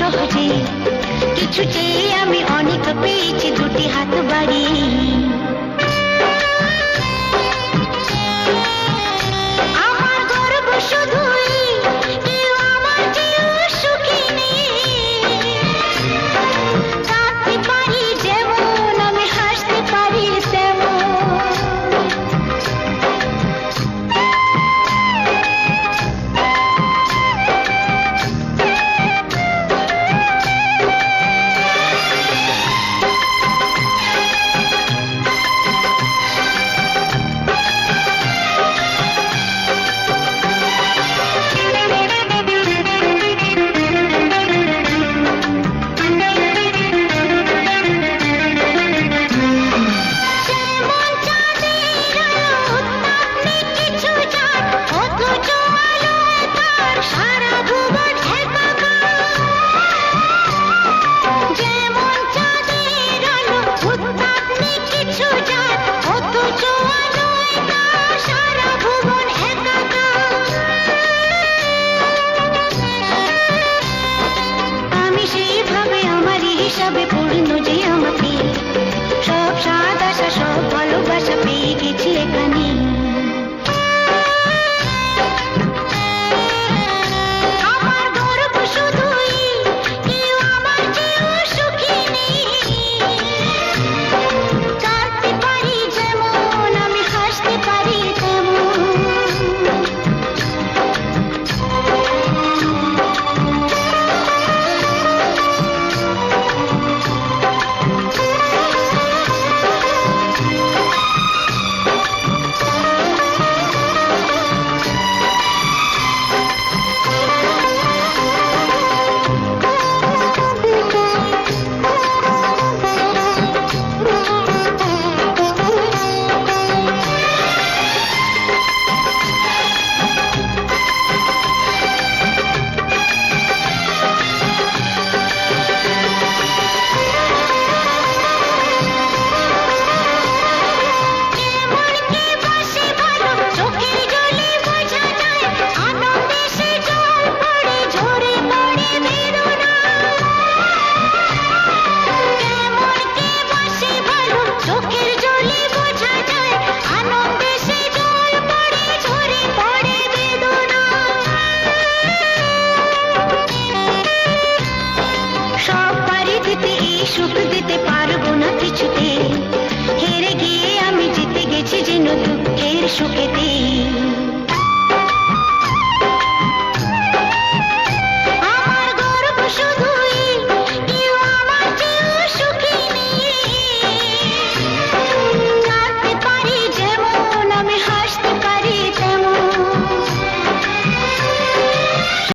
সহজে। কিছুতেই আমি অনেক পেয়েছি দুটি হাত বাড়িয়ে। সুখে দিয়ে